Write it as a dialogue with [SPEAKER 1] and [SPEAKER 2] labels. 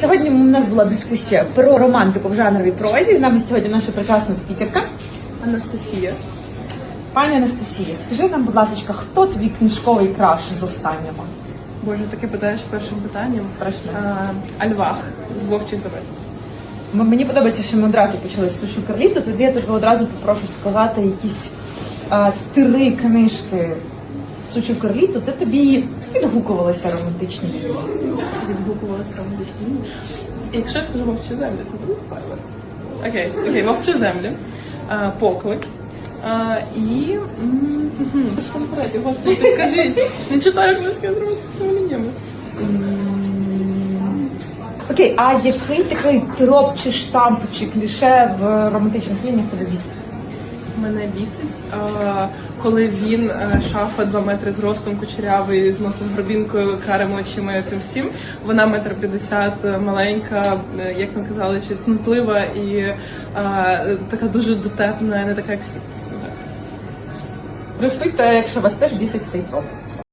[SPEAKER 1] Сьогодні у нас була дискусія про романтику в жанровій прозі. З нами сьогодні наша прекрасна спікерка
[SPEAKER 2] Анастасія.
[SPEAKER 1] пані Анастасія. Скажи нам, будь ласка, хто твій книжковий краш з останнього?
[SPEAKER 2] Боже, таке питаєш першим питанням.
[SPEAKER 1] Страшно.
[SPEAKER 2] А, Альвах з вовчих завет.
[SPEAKER 1] Мені подобається, що ми одразу почали з Сушу Карліту. Тоді я тебе одразу попрошу сказати якісь а, три книжки Сучу Карліту, де тобі відгукувалися романтичні лінії.
[SPEAKER 2] Відгукувалася романтичні. Якщо я скажу вовчі землі, це буде спойлер. Окей, окей, вовчі землі. А, поклик. А, і. ж? Господи, скажіть. Не читаю книжки з романтичними лініями.
[SPEAKER 1] Окей, а який такий троп чи штамп чи кліше в романтичних лініях бісить?
[SPEAKER 2] Мене бісить, коли він е, шафа 2 метри зростом, кучерявий, з носом горбінкою, карими очима цим всім. Вона метр п'ятдесят, е, маленька, е, як ми казали, чи цнотлива і така дуже дотепна, не така як всі.
[SPEAKER 1] Присуйте, якщо вас теж бісить цей троп.